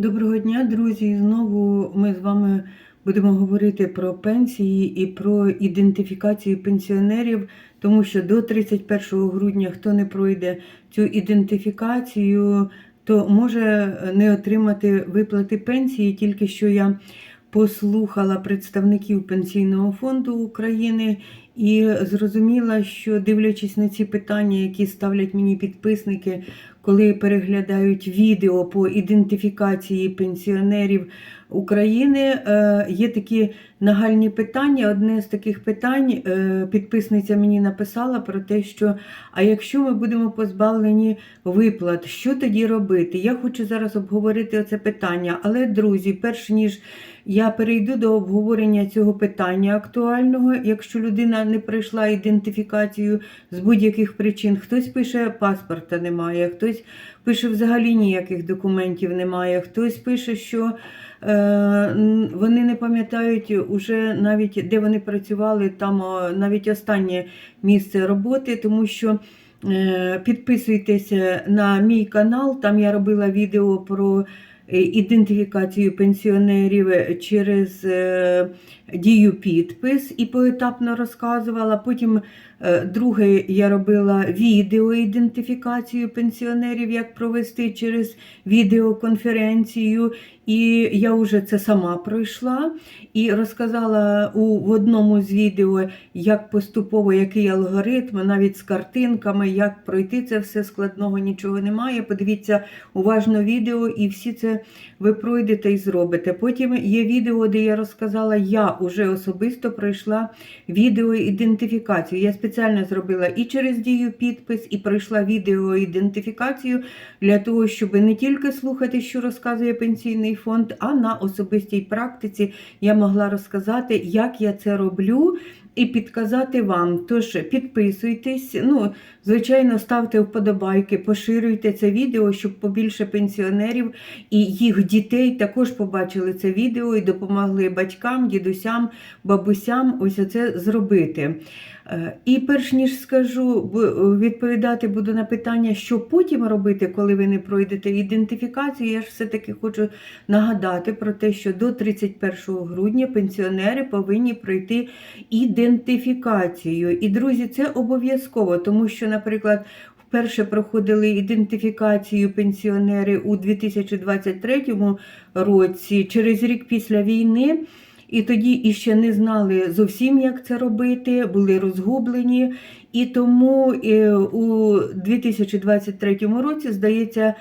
Доброго дня, друзі! Знову ми з вами будемо говорити про пенсії і про ідентифікацію пенсіонерів, тому що до 31 грудня, хто не пройде цю ідентифікацію, то може не отримати виплати пенсії. Тільки що я послухала представників Пенсійного фонду України і зрозуміла, що дивлячись на ці питання, які ставлять мені підписники, коли переглядають відео по ідентифікації пенсіонерів України, е, є такі нагальні питання. Одне з таких питань е, підписниця мені написала про те, що а якщо ми будемо позбавлені виплат, що тоді робити? Я хочу зараз обговорити це питання, але друзі, перш ніж я перейду до обговорення цього питання актуального. Якщо людина не пройшла ідентифікацію з будь-яких причин, хтось пише паспорта немає, хтось пише взагалі ніяких документів немає, хтось пише, що е, вони не пам'ятають уже навіть де вони працювали, там навіть останнє місце роботи, тому що. е, Підписуйтеся на мій канал, там я робила відео про е, ідентифікацію пенсіонерів через е, дію підпис і поетапно розказувала. Потім е, друге я робила відео ідентифікацію пенсіонерів, як провести через відеоконференцію. І я вже це сама пройшла і розказала у в одному з відео, як поступово, який алгоритм, навіть з картинками, як пройти це все складного нічого немає. Подивіться уважно відео, і всі це ви пройдете і зробите. Потім є відео, де я розказала, я вже особисто пройшла відеоідентифікацію. Я спеціально зробила і через дію підпис, і пройшла відеоідентифікацію для того, щоб не тільки слухати, що розказує пенсійний фонд, а на особистій практиці я могла розказати, як я це роблю. І підказати вам. Тож підписуйтесь, ну, звичайно, ставте вподобайки, поширюйте це відео, щоб побільше пенсіонерів і їх дітей також побачили це відео і допомогли батькам, дідусям, бабусям ось це зробити. Е, І перш ніж скажу, відповідати буду на питання, що потім робити, коли ви не пройдете ідентифікацію, я ж все-таки хочу нагадати про те, що до 31 грудня пенсіонери повинні пройти ідентифікацію. І, друзі, це обов'язково, тому що, наприклад, Вперше проходили ідентифікацію пенсіонери у 2023 році, через рік після війни. І тоді іще не знали зовсім, як це робити, були розгублені. І тому е, у 2023 році, здається,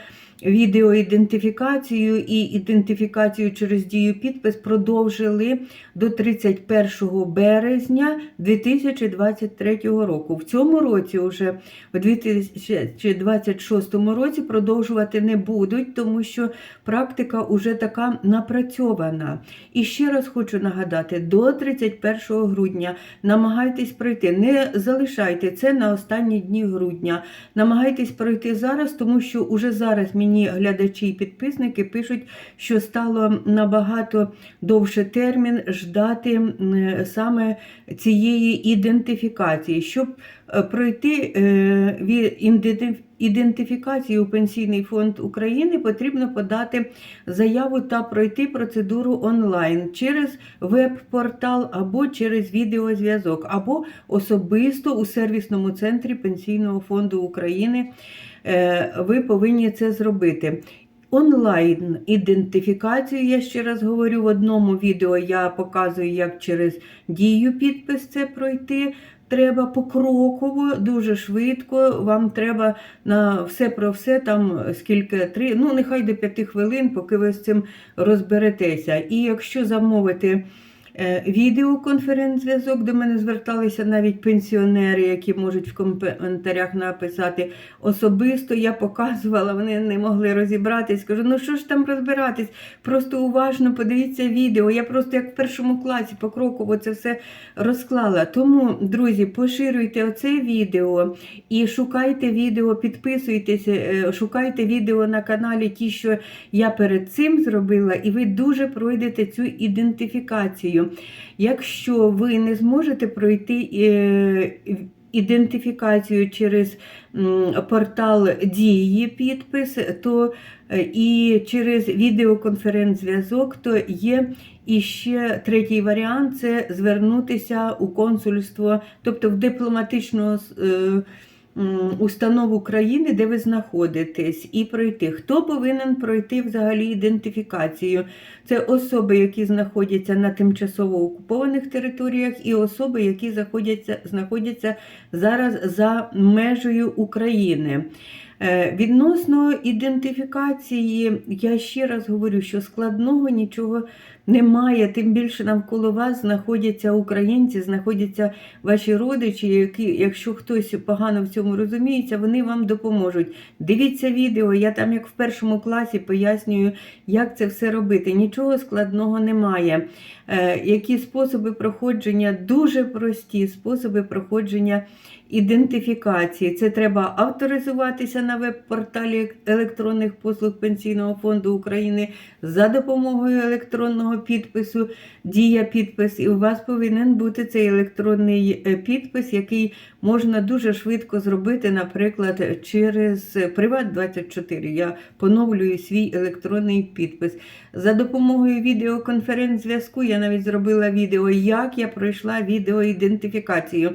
відеоідентифікацію і ідентифікацію через дію підпис продовжили до 31 березня 2023 року. В цьому році, вже в 2026 році, продовжувати не будуть, тому що практика вже така напрацьована. І ще раз хочу нагадати: до 31 грудня намагайтесь пройти, не залишайте це на останні дні грудня. Намагайтесь пройти зараз, тому що уже зараз мені глядачі і підписники пишуть, що стало набагато довше термін ждати саме цієї ідентифікації, щоб е, пройти е, ідентифікацію у Пенсійний фонд України, потрібно подати заяву та пройти процедуру онлайн через веб-портал або через відеозв'язок, або особисто у сервісному центрі Пенсійного фонду України. Е, Ви повинні це зробити. Онлайн ідентифікацію, я ще раз говорю, в одному відео я показую, як через дію підпис це пройти. Треба покроково, дуже швидко. Вам треба на все про все, там скільки три, ну нехай до п'яти хвилин, поки ви з цим розберетеся. І якщо замовити відеоконференц-зв'язок, до мене зверталися навіть пенсіонери, які можуть в коментарях написати особисто. Я показувала, вони не могли розібратись. Кажу, ну що ж там розбиратись? Просто уважно подивіться відео. Я просто як в першому класі покроково це все розклала. Тому, друзі, поширюйте оце відео і шукайте відео, підписуйтеся, е, шукайте відео на каналі, ті, що я перед цим зробила, і ви дуже пройдете цю ідентифікацію. Якщо ви не зможете пройти е, ідентифікацію через портал дії підпис, то е, і через відеоконференц-зв'язок, то є і ще третій варіант це звернутися у консульство, тобто в дипломатичну установу країни, де ви знаходитесь, і пройти. Хто повинен пройти взагалі ідентифікацію? Це особи, які знаходяться на тимчасово окупованих територіях, і особи, які знаходяться, знаходяться зараз за межею України. Е, Відносно ідентифікації, я ще раз говорю, що складного нічого немає, тим більше навколо вас знаходяться українці, знаходяться ваші родичі, які, якщо хтось погано в цьому розуміється, вони вам допоможуть. Дивіться відео, я там, як в першому класі, пояснюю, як це все робити. Нічого складного немає. Е, Які способи проходження, дуже прості способи проходження ідентифікації. Це треба авторизуватися на веб-порталі електронних послуг Пенсійного фонду України за допомогою електронного підпису, дія підпис. І у вас повинен бути цей електронний е, підпис, який можна дуже швидко зробити, наприклад, через Приват24. Я поновлюю свій електронний підпис. За допомогою відеоконференц-зв'язку я навіть зробила відео, як я пройшла відеоідентифікацію.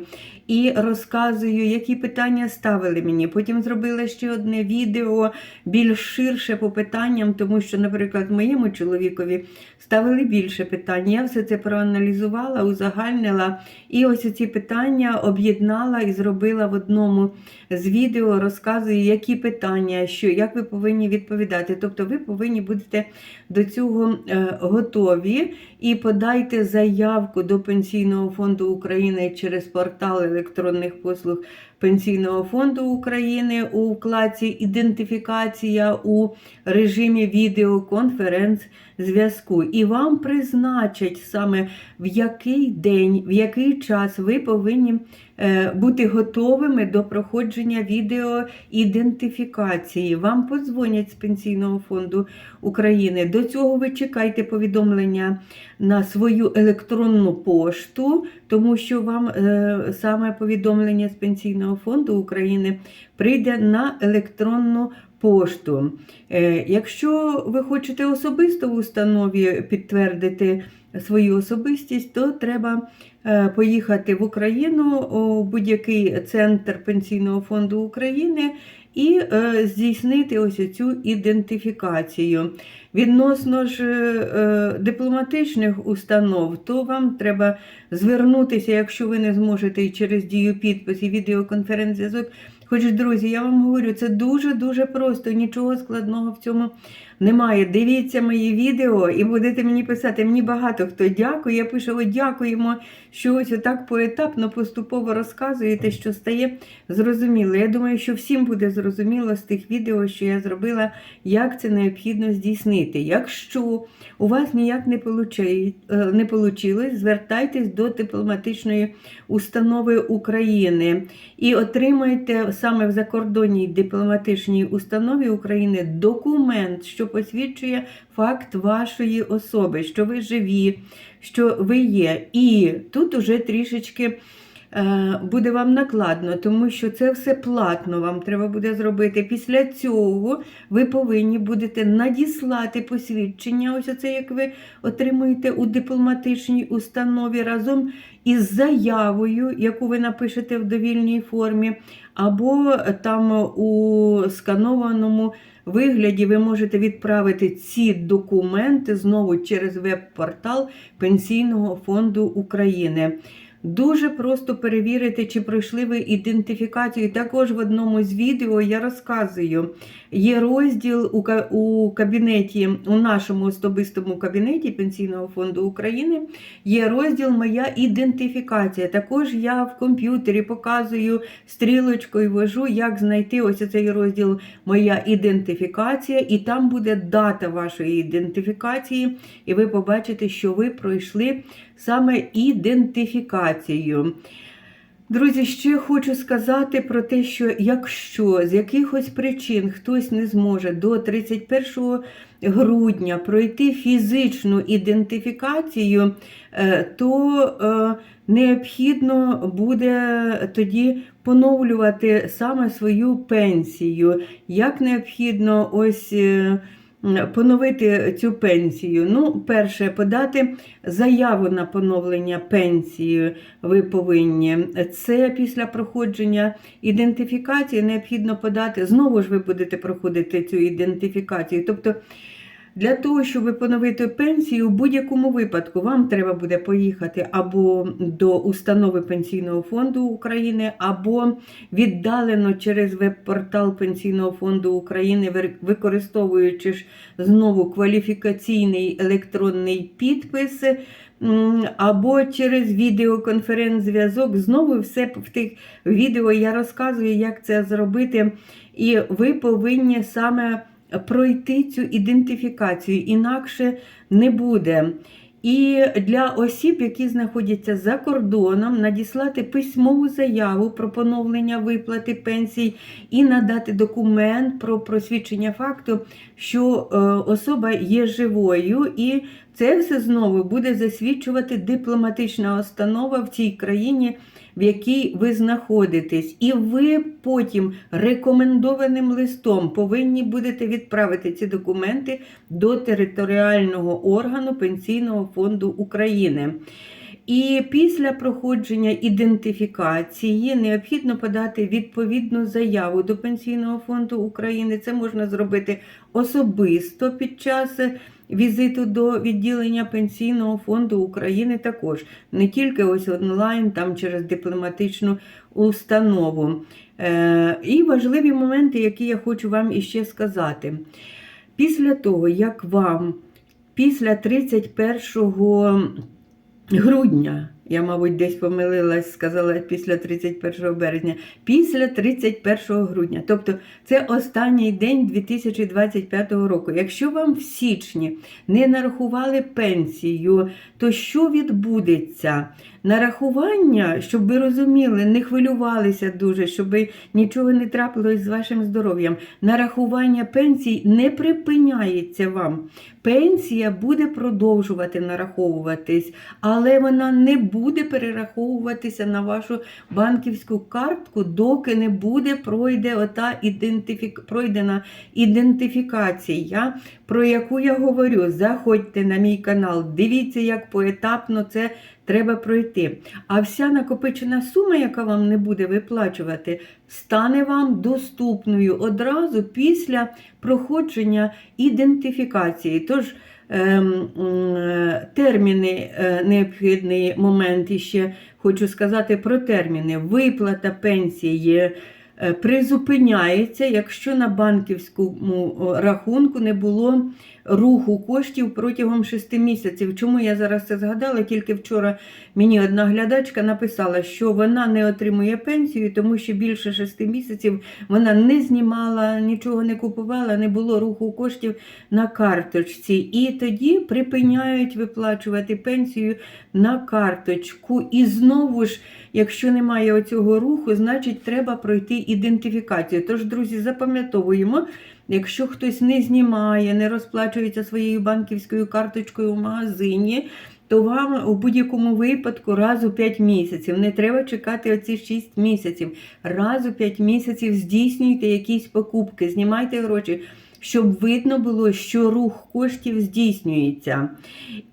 І розказую, які питання ставили мені. Потім зробила ще одне відео більш ширше по питанням, тому що, наприклад, моєму чоловікові ставили більше питань. Я все це проаналізувала, узагальнила. І ось ці питання об'єднала і зробила в одному з відео, розказую, які питання, що, як ви повинні відповідати. Тобто ви повинні будете до цього е, готові і подайте заявку до Пенсійного фонду України через портал електронних послуг Пенсійного фонду України у вкладці Ідентифікація у режимі відеоконференц-зв'язку. І вам призначать саме в який день, в який час ви повинні е, бути готовими до проходження відеоідентифікації. Вам подзвонять з Пенсійного фонду України. До цього ви чекайте повідомлення на свою електронну пошту, тому що вам е, саме повідомлення з Пенсійного фонду України прийде на електронну пошту. Е, якщо ви хочете особисто в установі підтвердити свою особистість, то треба е, поїхати в Україну у будь-який центр Пенсійного фонду України і е, здійснити ось цю ідентифікацію. Відносно ж е, дипломатичних установ, то вам треба звернутися, якщо ви не зможете і через дію підпис і відеоконференц-зв'язок. Хоч, друзі, я вам говорю, це дуже-дуже просто, нічого складного в цьому немає. Дивіться мої відео і будете мені писати. Мені багато хто дякує. Я пишу, о, дякуємо, що ось отак поетапно, поступово розказуєте, що стає зрозуміло. Я думаю, що всім буде зрозуміло з тих відео, що я зробила, як це необхідно здійснити. Якщо у вас ніяк не вийшло, звертайтесь до дипломатичної установи України і отримайте саме в закордонній дипломатичній установі України документ, що посвідчує факт вашої особи, що ви живі, що ви є. І тут уже трішечки. Е, Буде вам накладно, тому що це все платно вам треба буде зробити. Після цього ви повинні будете надіслати посвідчення, ось оце, як ви отримуєте у дипломатичній установі разом із заявою, яку ви напишете в довільній формі, або там у сканованому вигляді ви можете відправити ці документи знову через веб-портал Пенсійного фонду України. Дуже просто перевірити, чи пройшли ви ідентифікацію. Також в одному з відео я розказую, є розділ у кабінеті, у нашому особистому кабінеті Пенсійного фонду України, є розділ Моя ідентифікація. Також я в комп'ютері показую стрілочкою, ввожу, як знайти ось цей розділ Моя ідентифікація, і там буде дата вашої ідентифікації, і ви побачите, що ви пройшли саме ідентифікацію. Друзі, ще хочу сказати про те, що якщо з якихось причин хтось не зможе до 31 грудня пройти фізичну ідентифікацію, е, то е, необхідно буде тоді поновлювати саме свою пенсію. Як необхідно ось. Поновити цю пенсію. Ну, перше, подати заяву на поновлення пенсії ви повинні. Це після проходження ідентифікації необхідно подати. Знову ж ви будете проходити цю ідентифікацію. Тобто, для того, щоб поновити пенсію, у будь-якому випадку вам треба буде поїхати або до установи Пенсійного фонду України, або віддалено через веб-портал Пенсійного фонду України, використовуючи ж знову кваліфікаційний електронний підпис, або через відеоконференц-зв'язок. Знову все в тих відео я розказую, як це зробити, і ви повинні саме пройти цю ідентифікацію, інакше не буде. І для осіб, які знаходяться за кордоном, надіслати письмову заяву про поновлення виплати пенсій і надати документ про просвідчення факту, що е, особа є живою, і це все знову буде засвідчувати дипломатична установа в цій країні, в якій ви знаходитесь, і ви потім рекомендованим листом повинні будете відправити ці документи до територіального органу Пенсійного фонду України. І після проходження ідентифікації необхідно подати відповідну заяву до Пенсійного фонду України. Це можна зробити особисто під час візиту до відділення Пенсійного фонду України також. Не тільки ось онлайн, там через дипломатичну установу. Е, і важливі моменти, які я хочу вам іще сказати. Після того, як вам після 31 грудня, я, мабуть, десь помилилась, сказала після 31 березня, після 31 грудня, тобто це останній день 2025 року. Якщо вам в січні не нарахували пенсію, то що відбудеться? Нарахування, щоб ви розуміли, не хвилювалися дуже, щоб нічого не трапилось з вашим здоров'ям. Нарахування пенсій не припиняється вам. Пенсія буде продовжувати нараховуватись, але вона не буде перераховуватися на вашу банківську картку, доки не буде пройде ота ідентифік... пройдена ідентифікація, про яку я говорю. Заходьте на мій канал, дивіться, як поетапно це треба пройти. А вся накопичена сума, яка вам не буде виплачувати, стане вам доступною одразу після проходження ідентифікації. Тож ем, терміни, е, необхідний момент іще хочу сказати про терміни. Виплата пенсії призупиняється, якщо на банківському рахунку не було руху коштів протягом 6 місяців. Чому я зараз це згадала? Тільки вчора мені одна глядачка написала, що вона не отримує пенсію, тому що більше 6 місяців вона не знімала, нічого не купувала, не було руху коштів на карточці. І тоді припиняють виплачувати пенсію на карточку. І знову ж, якщо немає оцього руху, значить треба пройти ідентифікацію. Тож, друзі, запам'ятовуємо. Якщо хтось не знімає, не розплачується своєю банківською карточкою в магазині, то вам у будь-якому випадку раз у 5 місяців. Не треба чекати оці 6 місяців. Раз у 5 місяців здійснюйте якісь покупки, знімайте гроші, щоб видно було, що рух коштів здійснюється.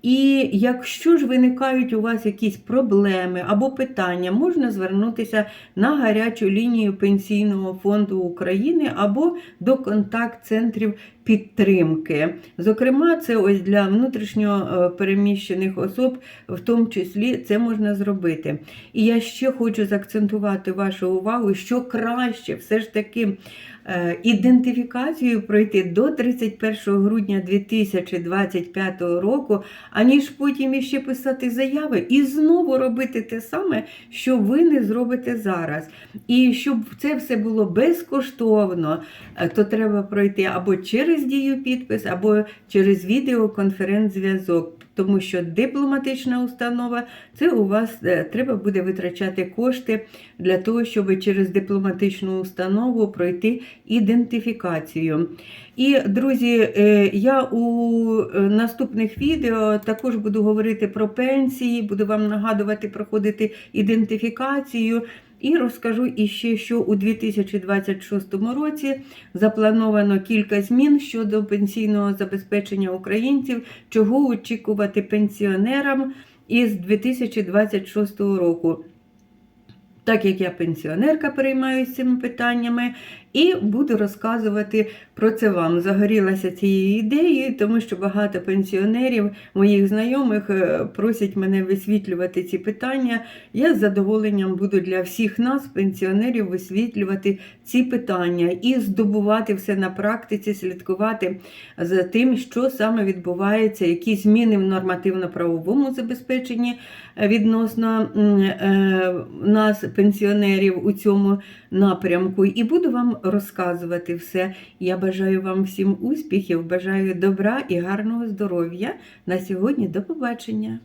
І якщо ж виникають у вас якісь проблеми або питання, можна звернутися на гарячу лінію Пенсійного фонду України або до контакт-центрів підтримки. Зокрема, це ось для внутрішньо е, переміщених особ, в тому числі це можна зробити. І я ще хочу заакцентувати вашу увагу, що краще все ж таки е, ідентифікацію пройти до 31 грудня 2025 року, аніж потім іще писати заяви і знову робити те саме, що ви не зробите зараз. І щоб це все було безкоштовно, е, то треба пройти або через через дію підпис або через відеоконференц-зв'язок. Тому що дипломатична установа це у вас е, треба буде витрачати кошти для того, щоб через дипломатичну установу пройти ідентифікацію. І, друзі, е, я у е, наступних відео також буду говорити про пенсії, буду вам нагадувати проходити ідентифікацію. І розкажу іще, що у 2026 році заплановано кілька змін щодо пенсійного забезпечення українців, чого очікувати пенсіонерам із 2026 року. Так як я пенсіонерка переймаюся цими питаннями, і буду розказувати про це вам. Загорілася цією ідеєю, тому що багато пенсіонерів, моїх знайомих, е, просять мене висвітлювати ці питання. Я з задоволенням буду для всіх нас, пенсіонерів, висвітлювати ці питання і здобувати все на практиці, слідкувати за тим, що саме відбувається, які зміни в нормативно-правовому забезпеченні відносно е, нас, пенсіонерів, у цьому напрямку. І буду вам розказувати все. Я бажаю вам всім успіхів, бажаю добра і гарного здоров'я. На сьогодні до побачення.